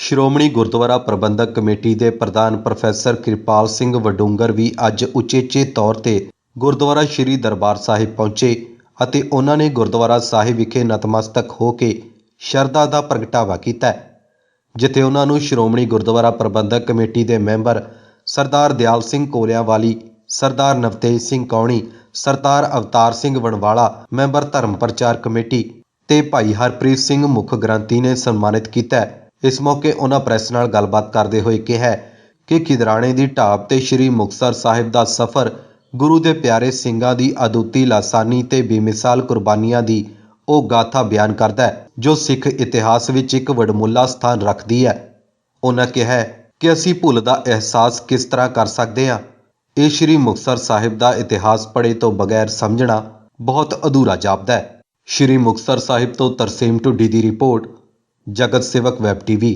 ਸ਼੍ਰੋਮਣੀ ਗੁਰਦੁਆਰਾ ਪ੍ਰਬੰਧਕ committee ਦੇ ਪ੍ਰਧਾਨ professor Kirpal Singh Badungar ਵੀ ਅੱਜ ਉਚੇਚੇ ਤੌਰ ਤੇ ਗੁਰਦੁਆਰਾ ਸ੍ਰੀ ਦਰਬਾਰ ਸਾਹਿਬ ਪਹੁੰਚੇ ਅਤੇ ਉਹਨਾਂ ਨੇ ਗੁਰਦੁਆਰਾ ਸਾਹਿਬ ਵਿਖੇ ਨਤਮਸਤਕ ਹੋ ਕੇ ਸ਼ਰਧਾ ਦਾ ਪ੍ਰਗਟਾਵਾ ਕੀਤਾ ਜਿੱਥੇ ਉਹਨਾਂ ਨੂੰ ਸ਼੍ਰੋਮਣੀ ਗੁਰਦੁਆਰਾ ਪ੍ਰਬੰਧਕ ਕਮੇਟੀ ਦੇ member Sardar Dyal Singh Kolianwali, Sardar Navtej Singh Kauni, Sardar Avtar Singh Vanwala, member Dharam Parchar Committee ਤੇ ਭਾਈ ਹਰਪ੍ਰੀਤ ਸਿੰਘ ਮੁੱਖ ਗ੍ਰੰਥੀ ਨੇ ਸਨਮਾਨਿਤ ਕੀਤਾ ਇਸ ਮੌਕੇ ਉਹਨਾਂ ਪ੍ਰੈਸ ਨਾਲ ਗੱਲਬਾਤ ਕਰਦੇ ਹੋਏ ਕਿਹਾ ਕਿ ਖਿਦਰਾਣੇ ਦੀ ਢਾਬ ਤੇ ਸ੍ਰੀ ਮੁਕਤਸਰ ਸਾਹਿਬ ਦਾ ਸਫ਼ਰ ਗੁਰੂ ਦੇ ਪਿਆਰੇ ਸਿੰਘਾਂ ਦੀ ਅਦੁੱਤੀ ਲਾਸਾਨੀ ਤੇ ਬੇਮਿਸਾਲ ਕੁਰਬਾਨੀਆਂ ਦੀ ਉਹ ਗਾਥਾ ਬਿਆਨ ਕਰਦਾ ਹੈ, ਜੋ ਸਿੱਖ ਇਤਿਹਾਸ ਵਿੱਚ ਇੱਕ ਵਡਮੁੱਲਾ ਸਥਾਨ ਰੱਖਦੀ ਹੈ। ਉਹਨਾਂ ਕਿਹਾ ਕਿ ਅਸੀਂ ਭੁੱਲ ਦਾ ਅਹਿਸਾਸ ਕਿਸ ਤਰ੍ਹਾਂ ਕਰ ਸਕਦੇ ਹਾਂ? ਇਹ ਸ੍ਰੀ ਮੁਕਤਸਰ ਸਾਹਿਬ ਦਾ ਇਤਿਹਾਸ ਪੜ੍ਹੇ ਤੋਂ ਬਗੈਰ ਸਮਝਣਾ ਬਹੁਤ ਅਧੂਰਾ ਜਾਪਦਾ ਹੈ। ਸ੍ਰੀ ਮੁਕਤਸਰ ਸਾਹਿਬ ਤੋਂ ਤਰਸੇਮ ਢੁੱਡੀ ਦੀ ਰਿਪੋਰਟ ਜਗਤ ਸੇਵਕ ਵੈਬ ਟੀਵੀ